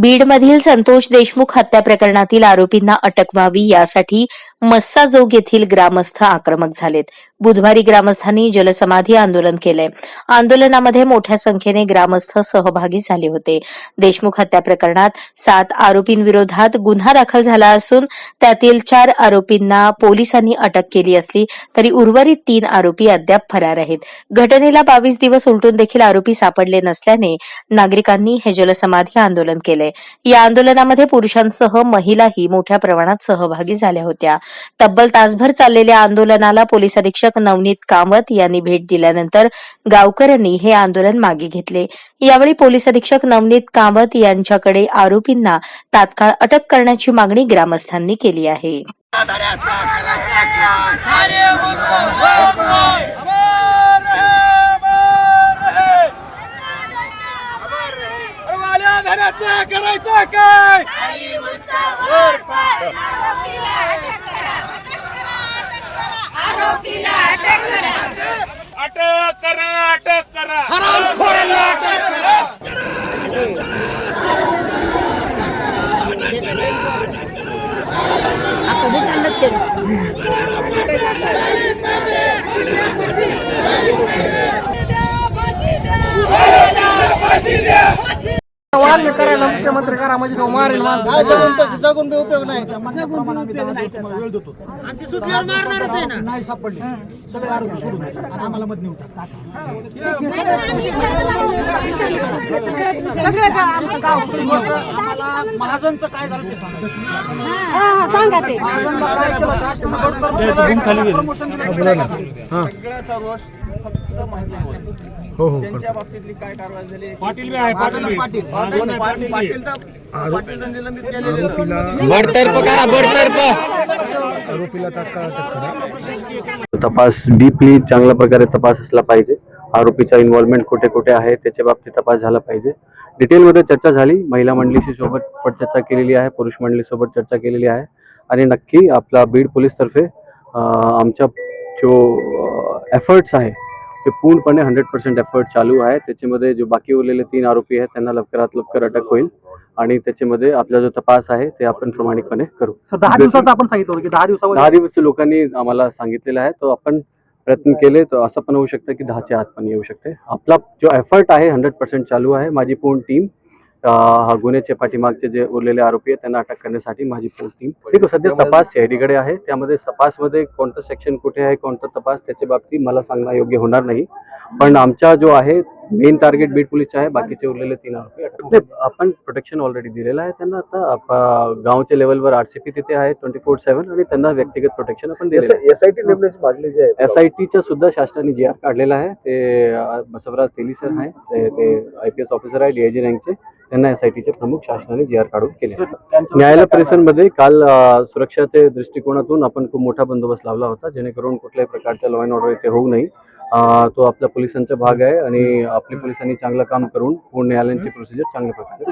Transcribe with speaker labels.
Speaker 1: बीडमधील संतोष देशमुख हत्या प्रकरणातील आरोपींना अटक व्हावी यासाठी मस्साजोग येथील ग्रामस्थ आक्रमक झालेत. बुधवारी ग्रामस्थांनी जलसमाधी आंदोलन केलंय. आंदोलनामध्ये मोठ्या संख्येने ग्रामस्थ सहभागी झाले होते. देशमुख हत्या प्रकरणात सात आरोपींविरोधात गुन्हा दाखल झाला असून त्यातील चार आरोपींना पोलिसांनी अटक केली असली तरी उर्वरित तीन आरोपी अद्याप फरार आहेत. घटनेला बावीस दिवस उलटून देखील आरोपी सापडले नसल्याने नागरिकांनी हे जलसमाधी आंदोलन केलंय. या आंदोलनामध्ये पुरुषांसह महिलाही मोठ्या प्रमाणात सहभागी झाल्या होत्या. तब्बल तासभर चाललेल्या आंदोलनाला पोलीस अधीक्षक नवनीत कामत यांनी भेट दिल्यानंतर गावकऱ्यांनी हे आंदोलन मागे घेतले. यावेळी पोलीस अधीक्षक नवनीत कामत यांच्याकडे आरोपींना तात्काळ अटक करण्याची मागणी ग्रामस्थांनी केली आहे.
Speaker 2: करायचा काय अटक करा अटक करा हरामखोरांना अटक करा
Speaker 3: वारणे करायला मुख्यमंत्री करा म्हणजे तो मारेल माणसं. जगून बी उपयोग नाही. नाही सापडले. सगळे आरोपी सोडून द्या. आणि आम्हाला मत नेऊन टाका. आम्हाला महाजनचं काय झालं ते सांगा. महाजनला काय केलं? शासनाकडून प्रमोशन दिलं.
Speaker 4: सगळ्या सर्व फक्त महासंघ त्यांच्या बाबतीतली काय कारवाई झाली?
Speaker 2: पाटील बी आहे पाटील बी.
Speaker 3: पाटील.
Speaker 4: पाटील. पाटील तर पाटील तर निलंबित केलेले. आहेत.
Speaker 5: तपास डीपली चांगल्या प्रकारे तपास असला पाहिजे. आरोपीचा इन्व्हॉल्वमेंट कुठे कुठे आहे त्याच्या बाबतीत तपास झाला पाहिजे. डिटेलमध्ये चर्चा झाली. महिला मंडळीशी सोबत पण चर्चा केलेली आहे पुरुष मंडळीसोबत चर्चा केलेली आहे. आणि नक्की आपला बीड पोलीस तर्फे अं, आमच्या जो एफर्ट्स आहे ते पूर्णपणे हंड्रेड पर्सेंट एफर्ट चालू आहे. त्याच्यामध्ये जो बाकी उरलेले तीन आरोपी आहेत त्यांना लवकरात लवकर अटक होईल आणि त्याच्यामध्ये आपला जो तपास आहे ते आपण प्रामाणिकपणे करू.
Speaker 3: सर दहा दिवसाचं आपण सांगितलं की दहा दिवसामध्ये
Speaker 5: दहा दिवस लोकांनी आम्हाला सांगितलेलं आहे. तो आपण प्रयत्न केले तर असं पण होऊ शकतं की दहाच्या आत पण येऊ शकते. आपला जो एफर्ट आहे हंड्रेड पर्सेंट चालू आहे. माझी पूर्ण टीम हा गुन्ह्याचे पाठीमागचे जे उरलेले आरोपी आहेत त्यांना अटक करण्यासाठी माझी पूर्ण टीम ठीक आहे सध्या तपास CID कडे आहे. त्यामध्ये तपासमध्ये कोणतं सेक्शन कुठे आहे कोणता तपास त्याच्या बाबतीत मला सांगणं योग्य होणार नाही. पण आमचा जो आहे मेन टार्गेट बीट पोलीसचे आहे. बाकीचे उरलेले तीन आरोपी आपण प्रोटेक्शन ऑलरेडी दिलेलं आहे त्यांना. आता गावच्या लेवलवर आरसीपी तिथे आहे ट्वेंटी फोर सेव्हन आणि त्यांना व्यक्तिगत प्रोटेक्शन आपण एस आय टीच्या सुद्धा शासनाने जी आर काढलेला आहे. ते बसवराज तेली सर आहे. ते- ते आय पी एस ऑफिसर आहे डीआयजी रँकचे त्यांना एस आय टीचे प्रमुख शासनाने जी आर काढून केले. न्यायालय परिसरमध्ये काल अ, सुरक्षाच्या दृष्टिकोनातून आपण खूप मोठा बंदोबस्त लावला होता जेणेकरून कुठल्याही प्रकारचा लॉ अँड ऑर्डर इथे होऊ नये. तो आपल्या पोलिसांचा भाग आहे आणि आपल्या पोलिसांनी चांगलं काम करून पूर्ण न्यायालयांची प्रोसिजर चांगल्या प्रकारे